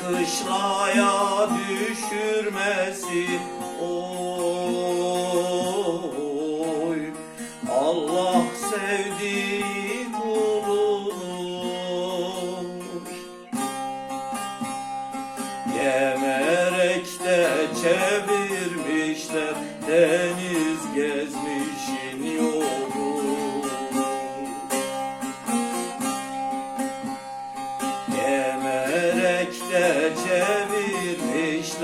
kışlaya düşürmesi. Oy Allah sevdiği kuludur Yemerek de çevirmişler. Deniz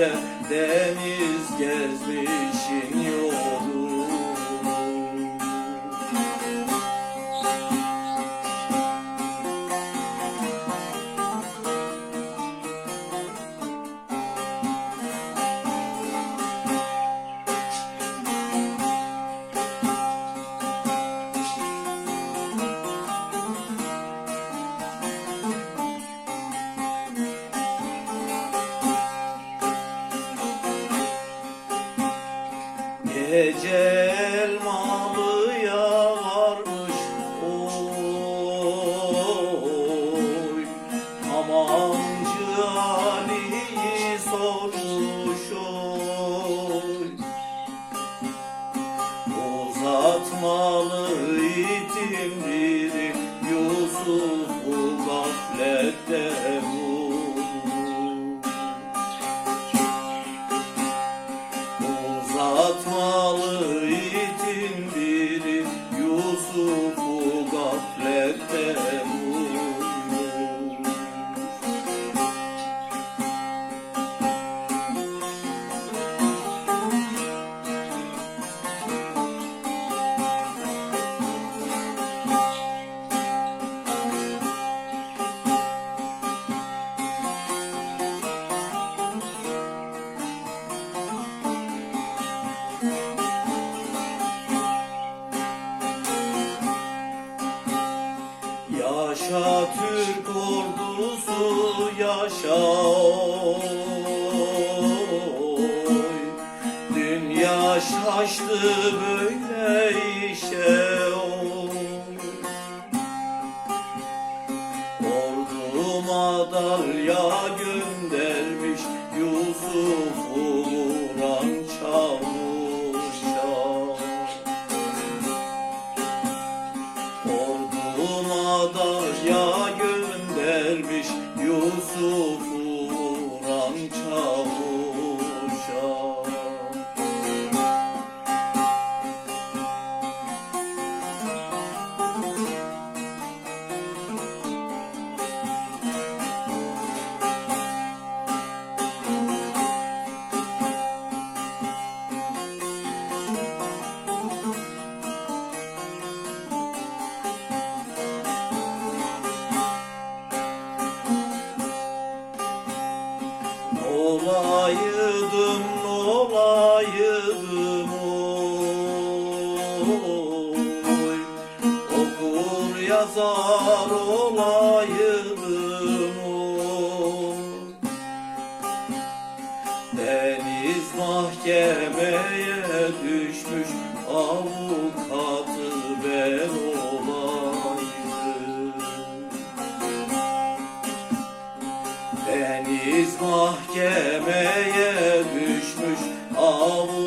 çevirmişler deniz gezmişin yolu Gece elmalıya varmış oy Hamamcı Ali'yi sormuş oy. Uzatmalı itim diri Yusuf'u gaflette bulmuş Yaşa Türk ordusu yaşa oy Dünya şaştı böyle işe oy. Ordu madalya göndermiş Olaydım, olaydım oy. Okur yazar olaydım oy. Deniz mahkemeye düşmüş avukatı Deniz mahkemeye düşmüş avu